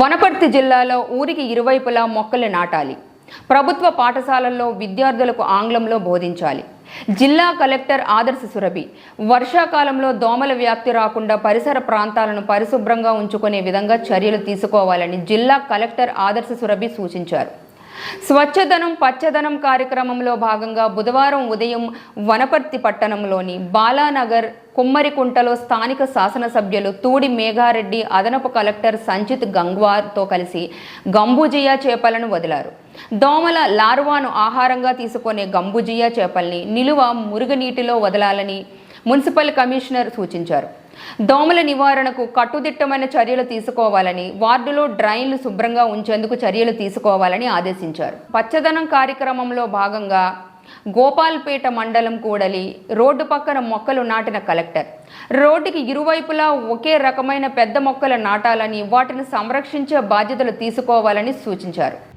వనపర్తి జిల్లాలో ఊరికి ఇరువైపులా మొక్కలు నాటాలి. ప్రభుత్వ పాఠశాలల్లో విద్యార్థులకు ఆంగ్లంలో బోధించాలి. జిల్లా కలెక్టర్ ఆదర్శ సురభి వర్షాకాలంలో దోమల వ్యాప్తి రాకుండా పరిసర ప్రాంతాలను పరిశుభ్రంగా ఉంచుకునే విధంగా చర్యలు తీసుకోవాలని జిల్లా కలెక్టర్ ఆదర్శ సురభి సూచించారు. స్వచ్ఛదనం పచ్చదనం కార్యక్రమంలో భాగంగా బుధవారం ఉదయం వనపర్తి పట్టణంలోని బాలానగర్ కుమ్మరికుంటలో స్థానిక శాసనసభ్యులు తూడి మేఘారెడ్డి అదనపు కలెక్టర్ సంచిత్ గంగ్వార్తో కలిసి గంబూజియా చేపలను వదిలారు. దోమల లార్వాను ఆహారంగా తీసుకునే గంబూజియా చేపల్ని నిలువ మురుగునీటిలో వదలాలని మున్సిపల్ కమిషనర్ సూచించారు. దోమల నివారణకు కట్టుదిట్టమైన చర్యలు తీసుకోవాలని వార్డులో డ్రైన్లు శుభ్రంగా ఉంచేందుకు చర్యలు తీసుకోవాలని ఆదేశించారు. పచ్చదనం కార్యక్రమంలో భాగంగా గోపాల్పేట మండలం కూడలి రోడ్డు పక్కన మొక్కలు నాటిన కలెక్టర్. రోడ్డుకి ఇరువైపులా ఒకే రకమైన పెద్ద మొక్కలు నాటాలని వాటిని సంరక్షించే బాధ్యతలు తీసుకోవాలని సూచించారు.